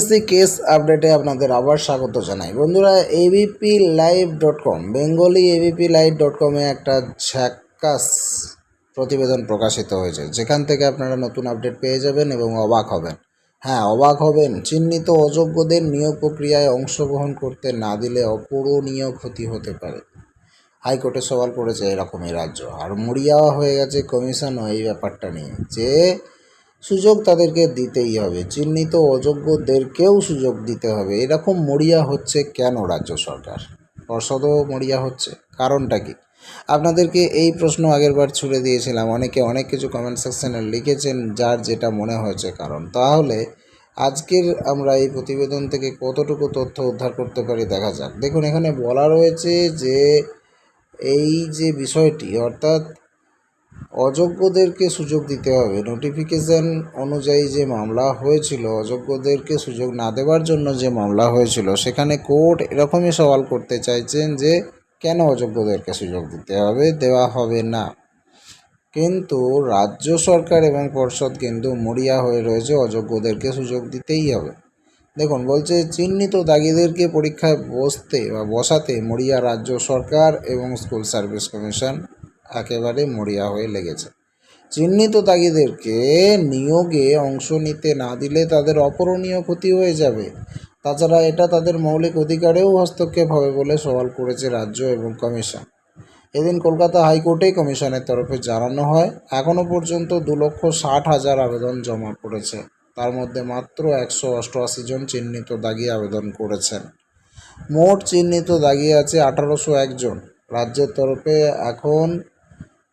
SSC case আপডেটে আপনাদের আবার স্বাগত জানাই। বন্ধুরা ABP live dot com Bengali ABP live dot কমে একটা ঝ্যাক্কাস প্রতিবেদন প্রকাশিত হয়েছে। যেখান থেকে আপনারা নতুন আপডেট পেয়ে যাবেন এবং অবাক হবেন। হ্যাঁ অবাক হবেন। চিহ্নিত অযোগ্যদের নিয়োগ প্রক্রিয়ায় অংশগ্রহণ করতে না দিলে অপূরণীয় ক্ষতি হতে পারে। হাইকোর্টে সওয়াল করেছে এরকমই রাজ্য। আর মরিয়া হয়ে গেছে কমিশনও এই ব্যাপারটা নিয়ে। যে সুযোগ তাদেরকে দিতেই হবে। চিহ্নিত অযোগ্যদেরকেও সুযোগ দিতে হবে। এরকম মরিয়া হচ্ছে কেন রাজ্য সরকার? পর্ষদও মরিয়া হচ্ছে? কারণটা কি? আপনাদেরকে এই প্রশ্ন আগেরবার ছুড়ে দিয়েছিলাম। অনেকে অনেক কিছু কমেন্ট সেকশানে লিখেছেন যার যেটা মনে হয়েছে কারণ। তাহলে আজকের আমরা এই প্রতিবেদন থেকে কতটুকু তথ্য উদ্ধার করতে পারি দেখা যাক। দেখুন, এখানে বলা রয়েছে যে এই যে বিষয়টি, অর্থাৎ অযোগ্যদেরকে সুযোগ দিতে হবে। নোটিফিকেশন অনুযায়ী যে মামলা হয়েছিল, অযোগ্যদেরকে সুযোগ না দেওয়ার জন্য যে মামলা হয়েছিল, সেখানে কোর্ট এরকমই সওয়াল করতে চাইছেন যে কেন অযোগ্যদেরকে সুযোগ দিতে হবে, দেওয়া হবে না। কিন্তু রাজ্য সরকার এবং পর্ষদ কিন্তু মরিয়া হয়ে রয়েছে, অযোগ্যদেরকে সুযোগ দিতেই হবে। দেখুন, বলছে চিহ্নিত দাগিদেরকে পরীক্ষায় বসতে বা বসাতে মরিয়া রাজ্য সরকার এবং স্কুল সার্ভিস কমিশন একেবারে মরিয়া হয়ে লেগেছে। চিহ্নিত তাগিদেরকে নিয়োগে অংশ নিতে না দিলে তাদের অপরণীয় ক্ষতি হয়ে যাবে। তাছাড়া এটা তাদের মৌলিক অধিকারেও হস্তক্ষেপ হবে বলে সওয়াল করেছে রাজ্য এবং কমিশন। এদিন কলকাতা হাইকোর্টে কমিশনের তরফে জানানো হয় এখনও পর্যন্ত দু লক্ষ ষাট হাজার আবেদন জমা পড়েছে। তার মধ্যে মাত্র একশো অষ্টআশি জন চিহ্নিত দাগি আবেদন করেছেন। মোট চিহ্নিত দাগি আছে আঠারোশো একজন রাজ্যের তরফে এখন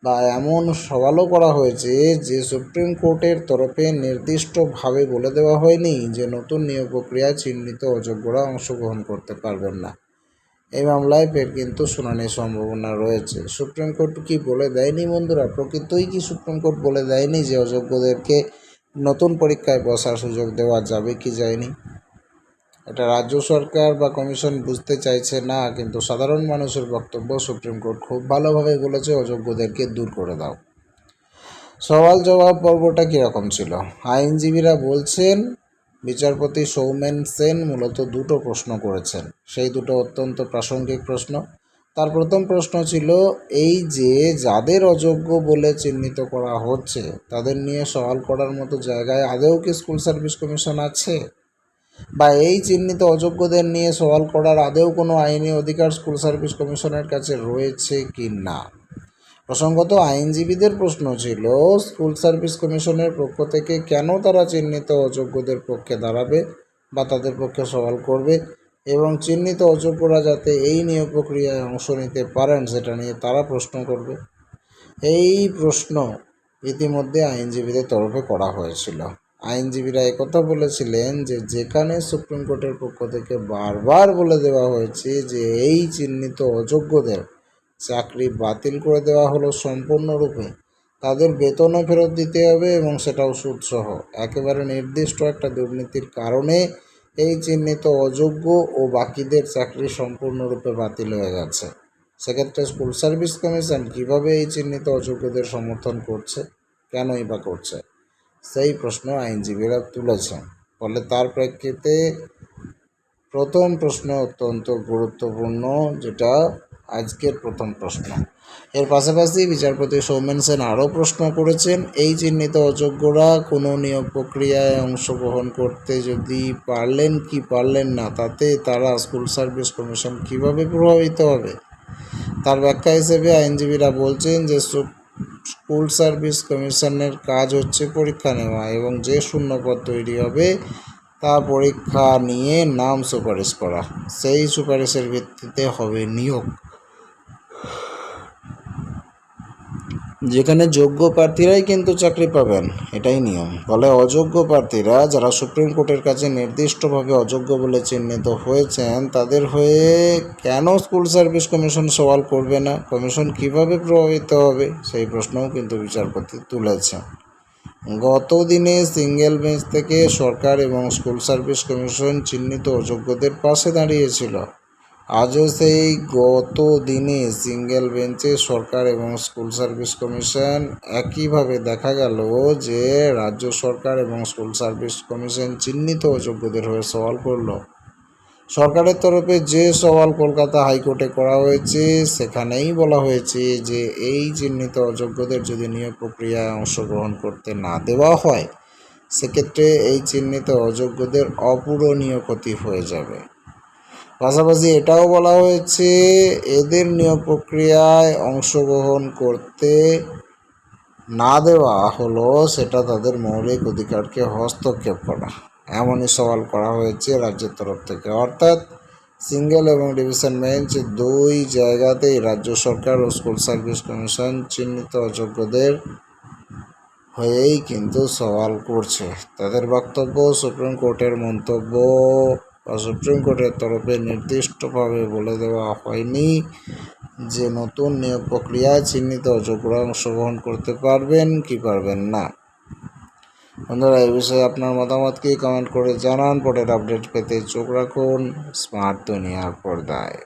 বা এমন সওয়ালও করা হয়েছে যে সুপ্রিম কোর্টের তরফে নির্দিষ্টভাবে বলে দেওয়া হয়নি যে নতুন নিয়োগ প্রক্রিয়ায় চিহ্নিত অযোগ্যরা অংশগ্রহণ করতে পারবেন না। এই মামলায় ফের কিন্তু শুনানির সম্ভাবনা রয়েছে। সুপ্রিম কোর্ট কি বলে দেয়নি বন্ধুরা? প্রকৃতই কি সুপ্রিম কোর্ট বলে দেয়নি যে অযোগ্যদেরকে নতুন পরীক্ষায় বসার সুযোগ দেওয়া যাবে কি যায়নি? এটা রাজ্য সরকার বা কমিশন বুঝতে চাইছে না, কিন্তু সাধারণ মানুষের বক্তব্য সুপ্রিম কোর্ট খুব ভালোভাবে বলেছে, অযোগ্যদেরকে দূর করে দাও। সওয়াল জবাব পর্বটা কীরকম ছিল? আইনজীবীরা বলছেন, বিচারপতি সৌমেন সেন মূলত দুটো প্রশ্ন করেছেন। সেই দুটো অত্যন্ত প্রাসঙ্গিক প্রশ্ন। তার প্রথম প্রশ্ন ছিল, এই যে যাদের অযোগ্য বলে চিহ্নিত করা হচ্ছে, তাদের নিয়ে সওয়াল করার মতো জায়গায় আদৌ কি স্কুল সার্ভিস কমিশন আছে? বা এই চিহ্নিত অযোগ্যদের নিয়ে সওয়াল করার আদেও কোনো আইনি অধিকার স্কুল সার্ভিস কমিশনের কাছে রয়েছে কি না? প্রসঙ্গত আইনজীবীদের প্রশ্ন ছিল, স্কুল সার্ভিস কমিশনের পক্ষ থেকে কেন তারা চিহ্নিত অযোগ্যদের পক্ষে দাঁড়াবে বা তাদের পক্ষে সওয়াল করবে এবং চিহ্নিত অযোগ্যরা যাতে এই নিয়োগ প্রক্রিয়ায় অংশ নিতে পারেন সেটা নিয়ে তারা প্রশ্ন করবে? এই প্রশ্ন ইতিমধ্যে আইনজীবীদের তরফে করা হয়েছিল। আইনজীবীরা একথা বলেছিলেন যে যেখানে সুপ্রিম কোর্টের পক্ষ থেকে বারবার বলে দেওয়া হয়েছে যে এই চিহ্নিত অযোগ্যদের চাকরি বাতিল করে দেওয়া হলো সম্পূর্ণরূপে। তাদের বেতনও ফেরত দিতে হবে এবং সেটাও সুদসহ। একেবারে নির্দিষ্ট একটা দুর্নীতির কারণে এই চিহ্নিত অযোগ্য ও বাকিদের চাকরি সম্পূর্ণরূপে বাতিল হয়ে গেছে। সেক্ষেত্রে স্কুল সার্ভিস কমিশন কীভাবে এই চিহ্নিত অযোগ্যদের সমর্থন করছে? কেনই বা করছে? সেই প্রশ্ন আইনজীবীরা তুলেছেন। ফলে তার প্রেক্ষিতে প্রথম প্রশ্ন অত্যন্ত গুরুত্বপূর্ণ, যেটা আজকের প্রথম প্রশ্ন। এর পাশাপাশি বিচারপতি সৌমেন সেন আরও প্রশ্ন করেছেন, এই চিহ্নিত অযোগ্যরা কোনো নিয়োগ প্রক্রিয়ায় অংশগ্রহণ করতে যদি পারলেন কি পারলেন না, তাতে তারা স্কুল সার্ভিস কমিশন কীভাবে প্রভাবিত হবে? তার ব্যাখ্যা হিসেবে আইনজীবীরা বলছেন যে স্কুল সার্ভিস কমিশনের কাজ হচ্ছে পরীক্ষা নেওয়া এবং যে শূন্যপদ তৈরি হবে তা পরীক্ষা নিয়ে নাম সুপারিশ করা। সেই সুপারিশের ভিত্তিতে হবে নিয়োগ। যেখানে যোগ্য প্রার্থীরাই কিন্তু চাকরি পাবেন, এটাই নিয়ম। ফলে অযোগ্য প্রার্থীরা যারা সুপ্রিম কোর্টের কাছে নির্দিষ্টভাবে অযোগ্য বলে চিহ্নিত হয়েছেন, তাদের হয়ে কেন স্কুল সার্ভিস কমিশন সওয়াল করবে না? কমিশন কীভাবে প্রভাবিত হবে? সেই প্রশ্নও কিন্তু বিচারপতি তুলেছেন। গত দিনে সিঙ্গেল বেঞ্চ থেকে সরকার এবং স্কুল সার্ভিস কমিশন চিহ্নিত অযোগ্যদের পাশে দাঁড়িয়েছিল। আজও সেই গত দিনে সিঙ্গেল বেঞ্চে সরকার এবং স্কুল সার্ভিস কমিশন একইভাবে দেখা গেল যে রাজ্য সরকার এবং স্কুল সার্ভিস কমিশন চিহ্নিত অযোগ্যদের হয়ে সওয়াল করল। সরকারের তরফে যে সওয়াল কলকাতা হাইকোর্টে করা হয়েছে, সেখানেই বলা হয়েছে যে এই চিহ্নিত অযোগ্যদের যদি নিয়োগ প্রক্রিয়ায় অংশগ্রহণ করতে না দেওয়া হয়, সেক্ষেত্রে এই চিহ্নিত অযোগ্যদের অপূরণীয় ক্ষতি হয়ে যাবে। পাশাপাশি এটাও বলা হয়েছে, এদের নিয়োগ প্রক্রিয়ায় অংশগ্রহণ করতে না দেওয়া হলো, সেটা তাদের মৌলিক অধিকারকে হস্তক্ষেপ করা। এমনই সওয়াল করা হয়েছে রাজ্যের তরফ থেকে। অর্থাৎ সিঙ্গেল এবং ডিভিশন বেঞ্চ দুই জায়গাতেই রাজ্য সরকার ও স্কুল সার্ভিস কমিশন চিহ্নিত অযোগ্যদের হয়েই কিন্তু সওয়াল করছে। তাদের বক্তব্য, সুপ্রিম কোর্টের মন্তব্য বা সুপ্রিম কোর্টের তরফে নির্দিষ্টভাবে বলে দেওয়া হয়নি যে নতুন নিয়োগ প্রক্রিয়ায় চিহ্নিত অযোগ্যরা অংশগ্রহণ করতে পারবেন কি পারবেন না। বন্ধুরা, এই বিষয়ে আপনার মতামত কি? কমেন্ট করে জানান। পরের আপডেট পেতে চোখ রাখুন। স্মার্ট দুনিয়ার পর্দায়।